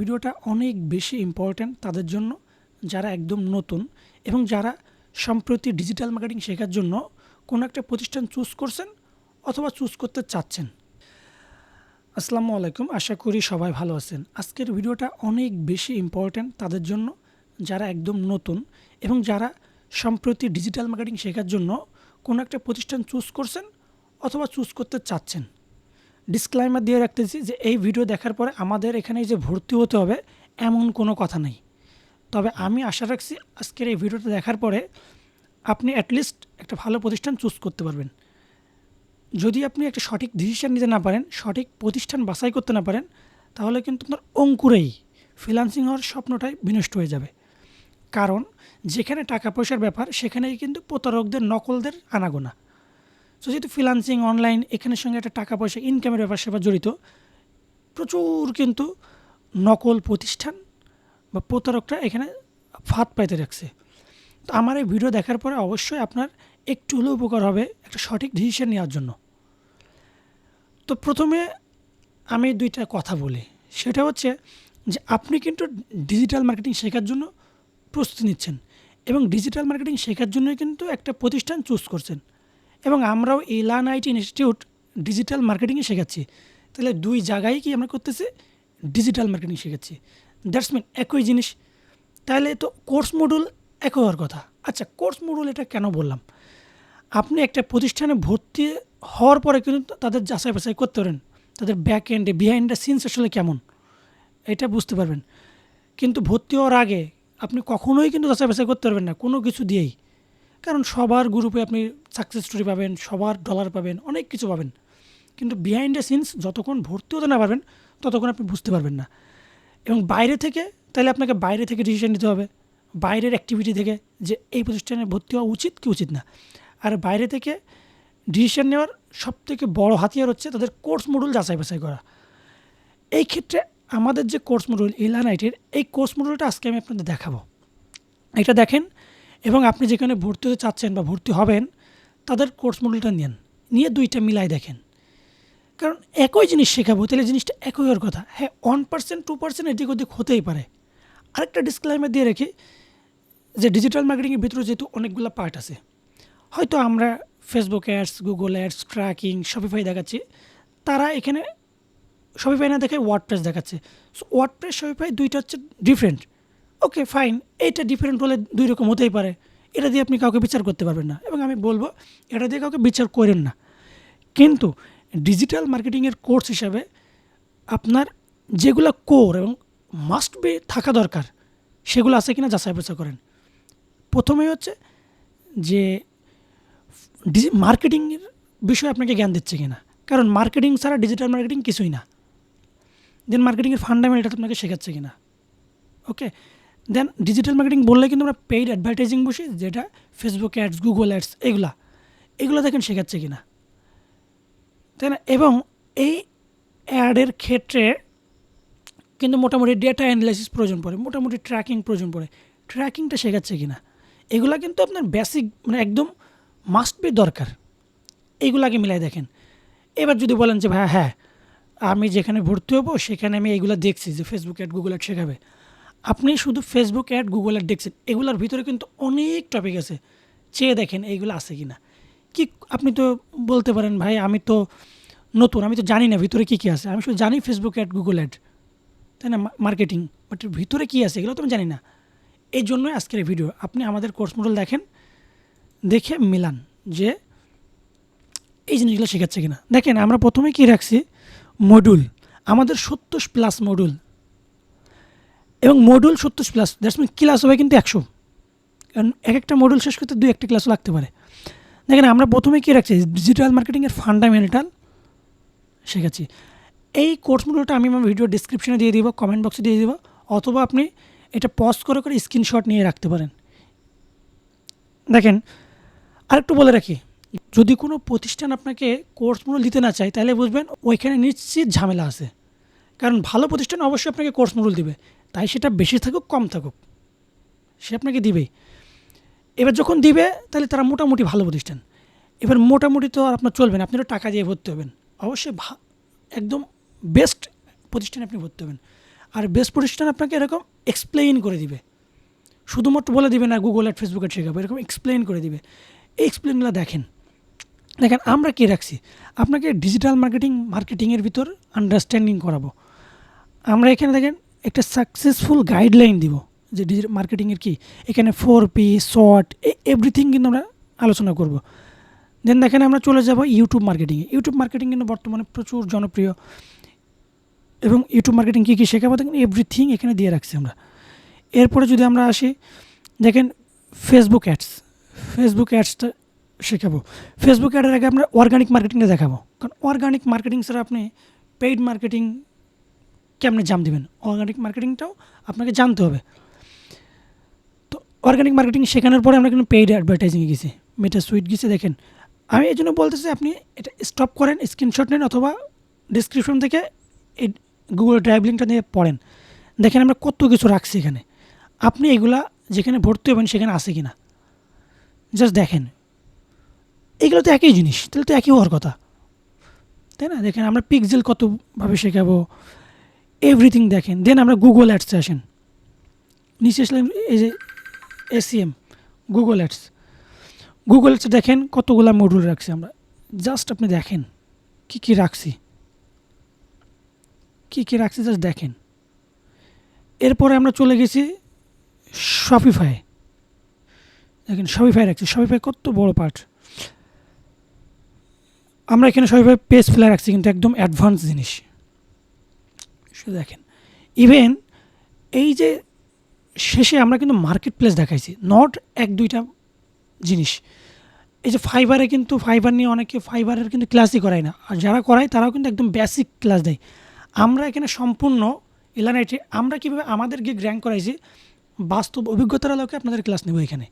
ভিডিওটা অনেক বেশি ইম্পর্ট্যান্ট তাদের জন্য, যারা একদম নতুন এবং যারা সম্প্রতি ডিজিটাল মার্কেটিং শেখার জন্য কোনো একটা প্রতিষ্ঠান চুজ করছেন অথবা চুজ করতে চাচ্ছেন। আসসালামু আলাইকুম, আশা করি সবাই ভালো আছেন। আজকের ভিডিওটা অনেক বেশি ইম্পর্ট্যান্ট তাদের জন্য, যারা একদম নতুন এবং যারা সম্প্রতি ডিজিটাল মার্কেটিং শেখার জন্য কোনো একটা প্রতিষ্ঠান চুজ করছেন অথবা চুজ করতে চাচ্ছেন। ডিসক্লাইমার দিয়ে রাখতেছি যে এই ভিডিও দেখার পরে আমাদের এখানে যে ভর্তি হতে হবে, এমন কোনো কথা নেই। তবে আমি আশা রাখছি আজকের এই ভিডিওটা দেখার পরে আপনি অ্যাটলিস্ট একটা ভালো প্রতিষ্ঠান চুজ করতে পারবেন। যদি আপনি একটা সঠিক ডিসিশান নিতে না পারেন, সঠিক প্রতিষ্ঠান বাছাই করতে না পারেন, তাহলে কিন্তু আপনার অঙ্কুরেই ফ্রিলান্সিং হওয়ার স্বপ্নটাই বিনষ্ট হয়ে যাবে। কারণ যেখানে টাকা পয়সার ব্যাপার, সেখানেই কিন্তু প্রতারকদের, নকলদের আনাগোনা। সো যেহেতু ফ্রিলান্সিং অনলাইন এখানের সঙ্গে একটা টাকা পয়সা ইনকামের ব্যাপার সেবা জড়িত, প্রচুর কিন্তু নকল প্রতিষ্ঠান বা প্রতারকরা এখানে ফাঁদ পাইতে রাখছে তো আমার এই ভিডিও দেখার পরে অবশ্যই আপনার একটু হলেও উপকার হবে একটা সঠিক ডিসিশন নেওয়ার জন্য। তো প্রথমে আমি দুইটা কথা বলি। সেটা হচ্ছে যে আপনি কিন্তু ডিজিটাল মার্কেটিং শেখার জন্য প্রস্তুতি নিচ্ছেন এবং ডিজিটাল মার্কেটিং শেখার জন্য কিন্তু একটা প্রতিষ্ঠান চুজ করছেন। এবং আমরাও এই ইলান আইটি ইনস্টিটিউট ডিজিটাল মার্কেটিংয়ে শেখাচ্ছি। তাহলে দুই জায়গায় কি আমরা করতেছি? ডিজিটাল মার্কেটিং শেখাচ্ছি। দ্যাটস মিন একই জিনিস। তাহলে তো কোর্স মডুল এক হওয়ার কথা। আচ্ছা কোর্স মডুল এটা কেন বললাম? আপনি একটা প্রতিষ্ঠানে ভর্তি হওয়ার পরে কিন্তু তাদের যাচাই বাছাই করতে পারেন। তাদের ব্যাক এন্ডে বিহাইন্ড দ্য সিনস আসলে কেমন? এটা বুঝতে পারবেন। কিন্তু ভর্তি হওয়ার আগে আপনি কখনোই কিন্তু যাচাই বাছাই করতে পারবেন না। কোনো কিছু দিয়েই। কারণ সবার গ্রুপে আপনি সাকসেস স্টোরি পাবেন, সবার ডলার পাবেন, অনেক কিছু পাবেন। কিন্তু বিহাইন্ড দ্য সিনস যতক্ষণ ভর্তি হতে না পারবেন, ততক্ষণ আপনি বুঝতে পারবেন না। এবং বাইরে থেকে তাহলে আপনাকে বাইরে থেকে ডিসিশন নিতে হবে। বাইরের অ্যাক্টিভিটি থেকে যে এই প্রতিষ্ঠানে ভর্তি হওয়া উচিত কি উচিত না। আর বাইরে থেকে ডিসিশন নেওয়ার সবথেকে বড় হাতিয়ার হচ্ছে তাদের কোর্স মডুল যাচাই বাছাই করা। এই ক্ষেত্রে আমাদের যে কোর্স মডুল ইলান আইটির এই কোর্স মডুলটা আজকে আমি আপনাদের দেখাবো। এটা দেখেন এবং আপনি যেখানে ভর্তি হতে চাচ্ছেন বা ভর্তি হবেন, তাদের কোর্স মডেলটা নেন। নিয়ে দুইটা মিলাই দেখেন। কারণ একই জিনিস শেখাবো, তাহলে জিনিসটা একই হওয়ার কথা। হ্যাঁ ওয়ান পার্সেন্ট টু পার্সেন্ট এদিক ওদিক হতেই পারে। আরেকটা ডিসক্লাইমার দিয়ে রেখে যে ডিজিটাল মার্কেটিংয়ের ভিতরে যেহেতু অনেকগুলো পার্ট আছে। হয়তো আমরা Facebook ads Google ads tracking Shopify দেখাচ্ছি। তারা এখানে শপিফাই না দেখে ওয়ার্ড প্রেস দেখাচ্ছে। সো ওয়ার্ড প্রেস শপিফাই দুইটা হচ্ছে ডিফারেন্ট ওকে ফাইন এইটা ডিফারেন্ট হলে দুই রকম হতেই পারে। এটা দিয়ে আপনি কাউকে বিচার করতে পারবেন না। এবং আমি বলব, এটা দিয়ে কাউকে বিচার করেন না। কিন্তু ডিজিটাল মার্কেটিংয়ের কোর্স হিসাবে আপনার যেগুলো কোর এবং মাস্ট বি থাকা দরকার, সেগুলো আছে কিনা যাচাই বাছাই করেন। প্রথমেই হচ্ছে যে মার্কেটিংয়ের বিষয়ে আপনাকে জ্ঞান দিচ্ছে কিনা। কারণ মার্কেটিং ছাড়া ডিজিটাল মার্কেটিং কিছুই না। দেন মার্কেটিংয়ের ফান্ডামেন্টাল আপনাকে শেখাচ্ছে কিনা। ওকে দেন ডিজিটাল মার্কেটিং বললে কিন্তু আমরা পেইড অ্যাডভার্টাইজিং বসি, যেটা ফেসবুক অ্যাডস গুগল অ্যাডস এগুলা। এগুলো দেখেন শেখাচ্ছে কিনা। তাই না? এবং এই অ্যাডের ক্ষেত্রে কিন্তু মোটামুটি ডেটা অ্যানালাইসিস প্রয়োজন পড়ে, মোটামুটি ট্র্যাকিং প্রয়োজন পড়ে। ট্র্যাকিংটা শেখাচ্ছে কিনা? এগুলা কিন্তু আপনার বেসিক মানে একদম মাস্ট বি দরকার। এইগুলাকে মিলাই দেখেন। এবার যদি বলেন যে ভাই হ্যাঁ আমি যেখানে ভর্তি হব, সেখানে আমি এইগুলো দেখছি যে ফেসবুক অ্যাড গুগল অ্যাড শেখাবে। আপনি শুধু ফেসবুক অ্যাড গুগল অ্যাড দেখছেন, এগুলোর ভিতরে কিন্তু অনেক টপিক আছে। চেয়ে দেখেন এইগুলো আছে কি না কি, আপনি তো বলতে পারেন, ভাই, আমি তো নতুন, আমি তো জানি না ভিতরে কী কী আছে। আমি শুধু জানি ফেসবুক অ্যাড গুগল অ্যাড তাই না? মার্কেটিং বাট ভিতরে কী আছে, এগুলো তো আমি জানি না। এই জন্যই আজকের এই ভিডিও আপনি আমাদের কোর্স মডেল দেখেন, দেখে মিলান যে এই জিনিসগুলো শেখাচ্ছে কিনা। দেখেন, আমরা প্রথমে কি রাখছি? মডুল আমাদের সত্তর প্লাস মডুল এবং মডুল সত্তর প্লাস দ্যাটস মিন ক্লাস হবে কিন্তু একশো। কারণ এক একটা মডুল শেষ করতে দুই একটা ক্লাসও লাগতে পারে। দেখেন, আমরা প্রথমে কী রাখছি? ডিজিটাল মার্কেটিংয়ের ফান্ডামেন্টাল শেখাচ্ছি। এই কোর্স মডুলটা আমি আমার ভিডিও ডিসক্রিপশনে দিয়ে দিব কমেন্ট বক্সে দিয়ে দিব, অথবা আপনি এটা পজ করে করে স্ক্রিনশট নিয়ে রাখতে পারেন। দেখেন, আরেকটু বলে রাখি, যদি কোনো প্রতিষ্ঠান আপনাকে কোর্স মডুল দিতে না চায়, তাহলে বুঝবেন ওইখানে নিশ্চিত ঝামেলা আছে। কারণ ভালো প্রতিষ্ঠান অবশ্যই আপনাকে কোর্স মডুল দিবে। তাই সেটা বেশি থাকুক, কম থাকুক। সে আপনাকে দিবেই। এবার যখন দিবে, তাহলে তারা মোটামুটি ভালো প্রতিষ্ঠান। এবার মোটামুটি তো আর আপনার চলবে না, আপনি তো টাকা দিয়ে ভর্তি হবেন। অবশ্যই একদম বেস্ট প্রতিষ্ঠানে আপনি ভর্তি হবেন। আর বেস্ট প্রতিষ্ঠান আপনাকে এরকম এক্সপ্লেইন করে দিবে। শুধুমাত্র বলে দিবে না গুগল অ্যাড ফেসবুক শেখাবো, এরকম এক্সপ্লেইন করে দিবে। এই এক্সপ্লেনগুলো দেখেন। দেখেন, আমরা কী রাখছি? আপনাকে ডিজিটাল মার্কেটিং মার্কেটিংয়ের ভিতর আন্ডারস্ট্যান্ডিং করাবো। আমরা এখানে দেখেন একটা সাকসেসফুল গাইডলাইন দিব যে ডিজিটাল মার্কেটিংয়ের কী? এখানে ফোর পি শর্ট এভরিথিং কিন্তু আমরা আলোচনা করব। দেন দেখেন আমরা চলে যাব ইউটিউব মার্কেটিংয়ে ইউটিউব মার্কেটিং কিন্তু বর্তমানে প্রচুর জনপ্রিয় এবং ইউটিউব মার্কেটিং কী কী শেখাবো? দেখেন এভরিথিং এখানে দিয়ে রাখছি আমরা। এরপরে যদি আমরা আসি, দেখেন ফেসবুক অ্যাডস ফেসবুক অ্যাডসটা শেখাবো। ফেসবুক অ্যাডের আগে আমরা অর্গানিক মার্কেটিংটা দেখাবো। কারণ অর্গানিক মার্কেটিং ছাড়া আপনি পেইড মার্কেটিং কেমনে জাম দেবেন? অর্গানিক মার্কেটিংটাও আপনাকে জানতে হবে। তো অর্গানিক মার্কেটিং শেখানোর পরে আমরা কিন্তু পেইড অ্যাডভার্টাইজিংয়ে গেছি। মেটা সুইট গেছে, দেখেন। আমি এই জন্য বলতেছি, আপনি এটা স্টপ করেন স্ক্রিনশট নেন অথবা ডিসক্রিপশন থেকে এই গুগল ড্রাইভ লিঙ্কটা নিয়ে পড়েন। দেখেন আমরা কত কিছু রাখছি এখানে। আপনি এগুলা যেখানে ভর্তি হবেন, সেখানে আছে কি না জাস্ট দেখেন। এগুলো তো একই জিনিস, তাহলে তো একই হওয়ার কথা। তাই না? দেখেন আমরা পিকজেল কতভাবে শেখাবো? এভরিথিং দেখেন। দেন আমরা গুগল অ্যাডসে আসেন। নিচে আসলাম এই যে এসিএম গুগল অ্যাডস গুগল অ্যাডসে দেখেন কতগুলা মডিউল রাখছি আমরা। জাস্ট আপনি দেখেন, কী কী রাখছি। কী কী রাখছি জাস্ট দেখেন। এরপরে আমরা চলে গেছি শপিফাই দেখেন শপিফাই রাখছি। শপিফাই কত বড় পার্ট আমরা এখানে শপিফাই পেজ ফেলে রাখছি, কিন্তু একদম অ্যাডভান্স জিনিস। শুধু দেখেন। ইভেন এই যে শেষে আমরা কিন্তু মার্কেট প্লেস দেখাইছি নট এক, দুইটা জিনিস। এই যে ফাইবারে কিন্তু ফাইবার নিয়ে অনেকে ফাইবারের কিন্তু ক্লাসই করায় না। আর যারা করায় তারাও কিন্তু একদম বেসিক ক্লাস দেয়। আমরা এখানে সম্পূর্ণ এলানাইটে আমরা কীভাবে আমাদের গিয়ে র্যাঙ্ক করাইছি, বাস্তব অভিজ্ঞতার আলোকে আপনাদের ক্লাস নেব এখানে।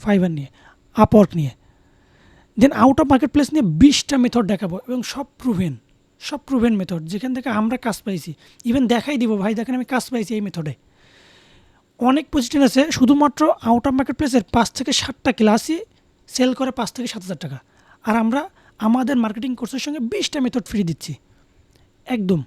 ফাইবার নিয়ে আপওয়ার্ক নিয়ে। Then out of marketplace নিয়ে বিশটা মেথড দেখাবো এবং সব প্রুভেন সব প্রুভেন মেথড যেখান থেকে আমরা কাজ পাইছি। ইভেন দেখাই দিব, ভাই, দেখেন আমি কাজ পাইছি এই মেথডে অনেক পজিশন আছে, শুধুমাত্র আউট অফ মার্কেট প্লেসের পাঁচ থেকে সাতটা ক্লাসই সেল করে পাঁচ থেকে সাত হাজার টাকা। আর আমরা আমাদের মার্কেটিং কোর্সের সঙ্গে বিশটা মেথড ফ্রি দিচ্ছি। একদম।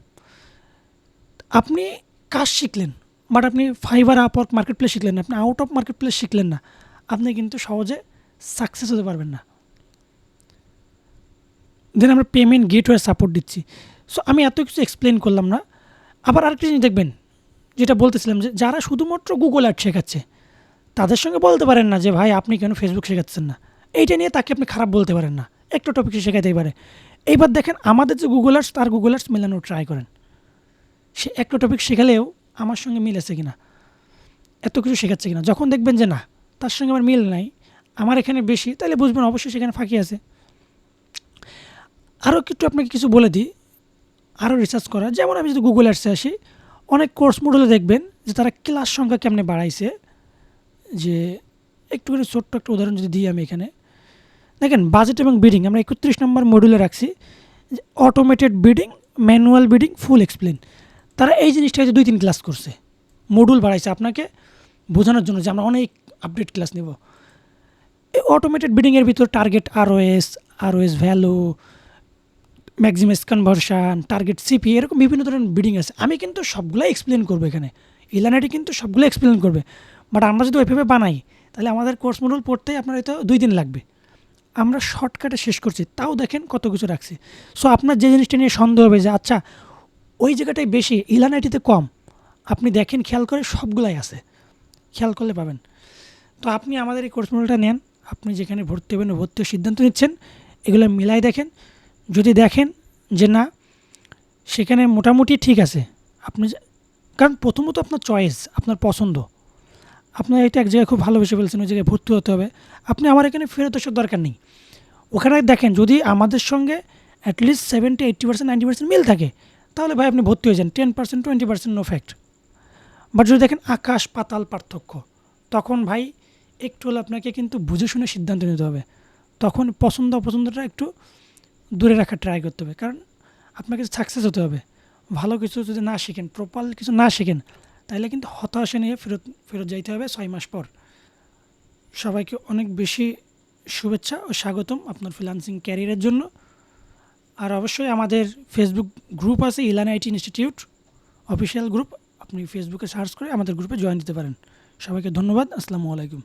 আপনি কাজ শিখলেন বাট আপনি ফাইবার আপওয়ার্ক মার্কেট প্লেস শিখলেন না। আপনি আউট অফ মার্কেট প্লেস শিখলেন না। আপনি কিন্তু সহজে সাকসেস হতে পারবেন না। দেন আমরা পেমেন্ট গেটওয়ে সাপোর্ট দিচ্ছি। সো আমি এত কিছু এক্সপ্লেন করলাম না। আবার আরেকটা জিনিস দেখবেন, যেটা বলতেছিলাম যে, যারা শুধুমাত্র গুগল অ্যাড শেখাচ্ছে, তাদের সঙ্গে বলতে পারেন না যে, ভাই, আপনি কেন ফেসবুক শেখাচ্ছেন না? এইটা নিয়ে তাকে আপনি খারাপ বলতে পারেন না। একটা টপিক শেখাতেই পারে। এইবার দেখেন, আমাদের যে গুগল আর্টস তার গুগল আর্টস মেলানোর ট্রাই করেন। সে একটা টপিক শেখালেও আমার সঙ্গে মিল আছে কিনা? এত কিছু শেখাচ্ছে কিনা? যখন দেখবেন যে, না, তার সঙ্গে আমার মিল নাই, আমার এখানে বেশি, তাহলে বুঝবেন অবশ্যই সেখানে ফাঁকি আছে। আরও একটু আপনাকে কিছু বলে দিই। আরও রিসার্চ করা যেমন আমি যদি গুগল অ্যাডসে আসি, অনেক কোর্স মডেলে দেখবেন যে তারা ক্লাস সংখ্যা কেমনে বাড়াইছে। যে একটুখানি ছোট্ট একটা উদাহরণ যদি দিই আমি এখানে। দেখেন বাজেট এবং বিডিং আমরা একত্রিশ নম্বর মডিউলে রাখছি। যে automated bidding manual bidding full explain তারা এই জিনিসটা দুই তিন ক্লাস করছে। মডুল বাড়াইছে আপনাকে বোঝানোর জন্য যে আমরা অনেক আপডেট ক্লাস নেব। এই অটোমেটেড বিডিংয়ের ভিতর target ROAS ROAS value maximise conversion target CP এরকম বিভিন্ন ধরনের বিডিং আছে। আমি কিন্তু সবগুলো এক্সপ্লেন করব এখানে। ইলানাটি কিন্তু সবগুলো এক্সপ্লেন করবে। বাট আমরা যদি ওইভাবে বানাই, তাহলে আমাদের কোর্স মডুল পড়তেই আপনার হয়তো দুই দিন লাগবে। আমরা শর্টকাটে শেষ করছি। তাও দেখেন কত কিছু রাখছি। সো আপনার যে জিনিসটা নিয়ে সন্দেহ হবে যে আচ্ছা ওই জায়গাটায় বেশি ইলানাইটিতে কম। আপনি দেখেন, খেয়াল করে সবগুলাই আছে। খেয়াল করলে পাবেন। তো আপনি আমাদের এই কোর্স মডেলটা নেন। আপনি যেখানে ভর্তি হবেন, ভর্তি হওয়ার সিদ্ধান্ত নিচ্ছেন। এগুলো মিলাই দেখেন। যদি দেখেন যে না, সেখানে মোটামুটি ঠিক আছে। আপনি কারণ প্রথমত আপনার চয়েস আপনার পছন্দ। আপনার এটা এক জায়গায় খুব ভালোবেসে ফেলছেন, ওই জায়গায় ভর্তি হতে হবে। আপনি আমার এখানে ফেরত আসার দরকার নেই। ওখানে দেখেন, যদি আমাদের সঙ্গে at least seventy eighty percent ninety percent মিল থাকে, তাহলে ভাই আপনি ভর্তি হয়ে যান। Ten percent twenty percent no fact but যদি দেখেন আকাশ পাতাল পার্থক্য, তখন ভাই একটু হলে আপনাকে কিন্তু বুঝে শুনে সিদ্ধান্ত নিতে হবে। তখন পছন্দ অপছন্দটা একটু দূরে রাখার ট্রাই করতে হবে। কারণ আপনাকে সাকসেস হতে হবে। ভালো কিছু যদি না শিখেন প্রপার কিছু না শিখেন তাহলে কিন্তু হতাশা নিয়ে ফেরত ফেরত যাইতে হবে ছয় মাস পর। সবাইকে অনেক বেশি শুভেচ্ছা ও স্বাগতম আপনার ফ্রিলান্সিং ক্যারিয়ারের জন্য। আর অবশ্যই আমাদের ফেসবুক গ্রুপ আছে Elan IT institute official group আপনি ফেসবুকে সার্চ করে আমাদের গ্রুপে জয়েন দিতে পারেন। সবাইকে ধন্যবাদ। আসসালামু আলাইকুম।